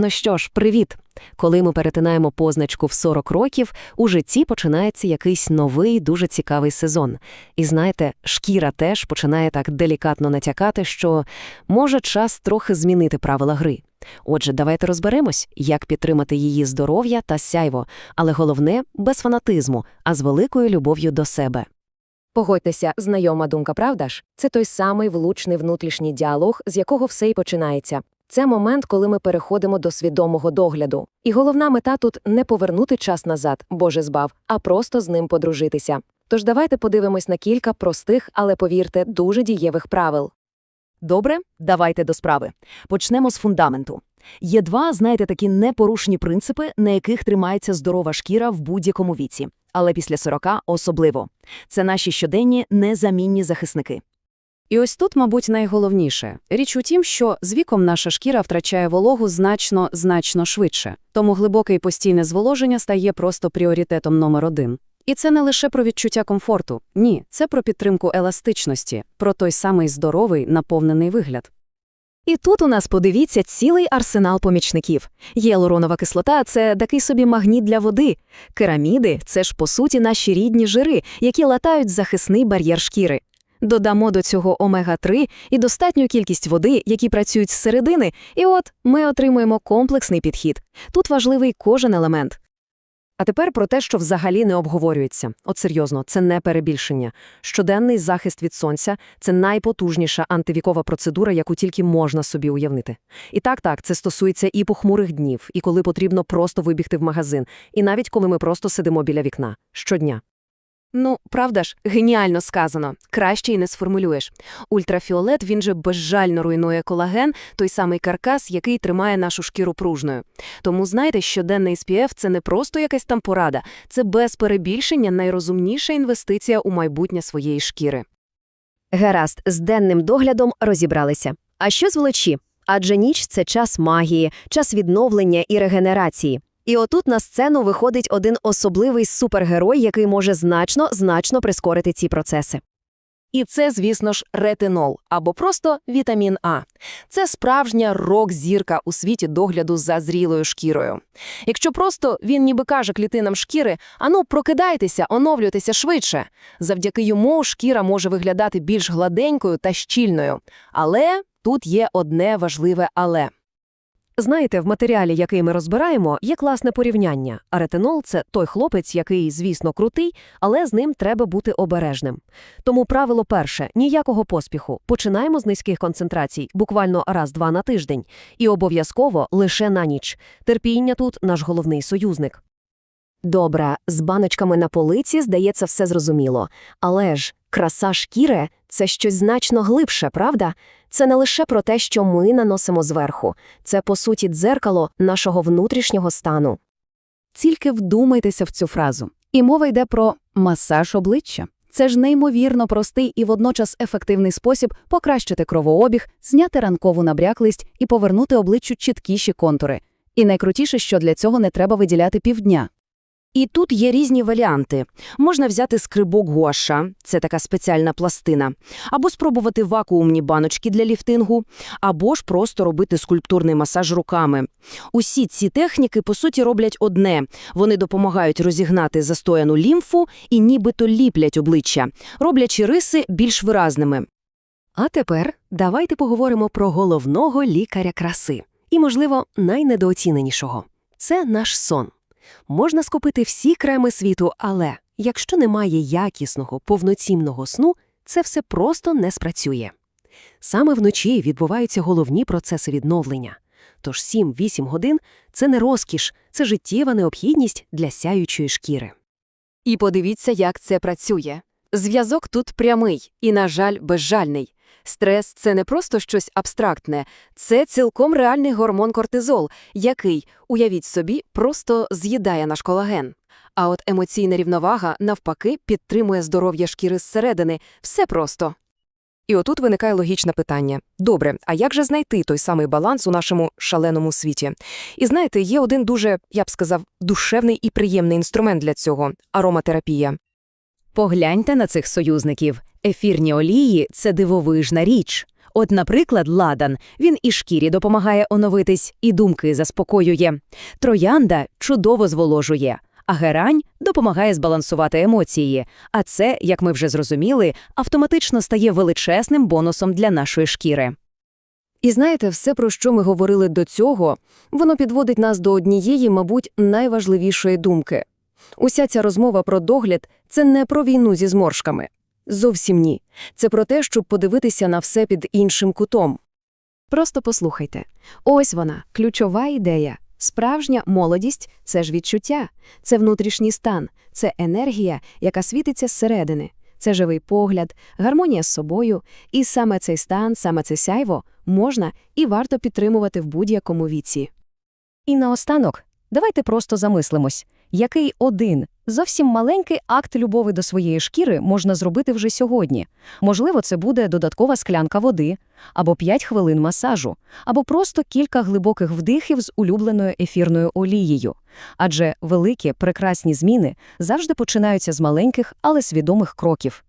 Ну що ж, привіт! Коли ми перетинаємо позначку в 40 років, у житті починається якийсь новий, дуже цікавий сезон. І знаєте, шкіра теж починає так делікатно натякати, що може час трохи змінити правила гри. Отже, давайте розберемось, як підтримати її здоров'я та сяйво, але головне без фанатизму, а з великою любов'ю до себе. Погодьтеся, знайома думка, правда ж? Це той самий влучний внутрішній діалог, з якого все й починається. Це момент, коли ми переходимо до свідомого догляду. І головна мета тут не повернути час назад, Боже збав, а просто з ним подружитися. Тож давайте подивимось на кілька простих, але повірте, дуже дієвих правил. Добре, давайте до справи. Почнемо з фундаменту. Є два, знаєте, такі непорушні принципи, на яких тримається здорова шкіра в будь-якому віці, але після 40 особливо. Це наші щоденні незамінні захисники. І ось тут, мабуть, найголовніше. Річ у тім, що з віком наша шкіра втрачає вологу значно, значно швидше. Тому глибоке і постійне зволоження стає просто пріоритетом номер один. І це не лише про відчуття комфорту. Ні, це про підтримку еластичності, про той самий здоровий, наповнений вигляд. І тут у нас, подивіться, цілий арсенал помічників. Гіалуронова кислота – це такий собі магніт для води. Кераміди – це ж, по суті, наші рідні жири, які латають захисний бар'єр шкіри. Додамо до цього омега-3 і достатню кількість води, які працюють зсередини, і от ми отримуємо комплексний підхід. Тут важливий кожен елемент. А тепер про те, що взагалі не обговорюється. От серйозно, це не перебільшення. Щоденний захист від сонця це найпотужніша антивікова процедура, яку тільки можна собі уявнити. І так, так, це стосується і похмурих днів, і коли потрібно просто вибігти в магазин, і навіть коли ми просто сидимо біля вікна щодня. Ну, правда ж, геніально сказано. Краще й не сформулюєш. Ультрафіолет, він же безжально руйнує колаген, той самий каркас, який тримає нашу шкіру пружною. Тому знайте, щоденний SPF – це не просто якась там порада, це без перебільшення найрозумніша інвестиція у майбутнє своєї шкіри. Гаразд, з денним доглядом розібралися. А що з вночі? Адже ніч – це час магії, час відновлення і регенерації. І отут на сцену виходить один особливий супергерой, який може значно, значно прискорити ці процеси. І це, звісно ж, ретинол або просто вітамін А. Це справжня рок-зірка у світі догляду за зрілою шкірою. Якщо просто він ніби каже клітинам шкіри, ану, прокидайтеся, оновлюйтеся швидше. Завдяки йому шкіра може виглядати більш гладенькою та щільною. Але тут є одне важливе але. Знаєте, в матеріалі, який ми розбираємо, є класне порівняння. А ретинол – це той хлопець, який, звісно, крутий, але з ним треба бути обережним. Тому правило перше – ніякого поспіху. Починаємо з низьких концентрацій, буквально раз-два на тиждень. І обов'язково лише на ніч. Терпіння тут – наш головний союзник. Добре, з баночками на полиці, здається, все зрозуміло. Але ж краса шкіри – це щось значно глибше, правда? Це не лише про те, що ми наносимо зверху. Це, по суті, дзеркало нашого внутрішнього стану. Тільки вдумайтеся в цю фразу. І мова йде про масаж обличчя. Це ж неймовірно простий і водночас ефективний спосіб покращити кровообіг, зняти ранкову набряклість і повернути обличчю чіткіші контури. І найкрутіше, що для цього не треба виділяти півдня. І тут є різні варіанти. Можна взяти скрибок гуаша, це така спеціальна пластина, або спробувати вакуумні баночки для ліфтингу, або ж просто робити скульптурний масаж руками. Усі ці техніки, по суті, роблять одне. Вони допомагають розігнати застояну лімфу і нібито ліплять обличчя, роблячи риси більш виразними. А тепер давайте поговоримо про головного лікаря краси. І, можливо, найнедооціненішого. Це наш сон. Можна скупити всі креми світу, але якщо немає якісного, повноцінного сну, це все просто не спрацює. Саме вночі відбуваються головні процеси відновлення. Тож 7-8 годин це не розкіш, це життєва необхідність для сяючої шкіри. І подивіться, як це працює. Зв'язок тут прямий і, на жаль, безжальний. Стрес – це не просто щось абстрактне, це цілком реальний гормон кортизол, який, уявіть собі, просто з'їдає наш колаген. А от емоційна рівновага, навпаки, підтримує здоров'я шкіри зсередини. Все просто. І отут виникає логічне питання. Добре, а як же знайти той самий баланс у нашому шаленому світі? І знаєте, є один дуже, я б сказав, душевний і приємний інструмент для цього ароматерапія. Погляньте на цих союзників. Ефірні олії – це дивовижна річ. От, наприклад, ладан. Він і шкірі допомагає оновитись, і думки заспокоює. Троянда чудово зволожує. А герань допомагає збалансувати емоції. А це, як ми вже зрозуміли, автоматично стає величезним бонусом для нашої шкіри. І знаєте, все, про що ми говорили до цього, воно підводить нас до однієї, мабуть, найважливішої думки. Уся ця розмова про догляд – це не про війну зі зморшками. Зовсім ні. Це про те, щоб подивитися на все під іншим кутом. Просто послухайте. Ось вона, ключова ідея. Справжня молодість – це ж відчуття, це внутрішній стан, це енергія, яка світиться зсередини. Це живий погляд, гармонія з собою. І саме цей стан, саме це сяйво можна і варто підтримувати в будь-якому віці. І наостанок, давайте просто замислимось, який один, зовсім маленький акт любові до своєї шкіри можна зробити вже сьогодні. Можливо, це буде додаткова склянка води, або 5 хвилин масажу, або просто кілька глибоких вдихів з улюбленою ефірною олією. Адже великі, прекрасні зміни завжди починаються з маленьких, але свідомих кроків.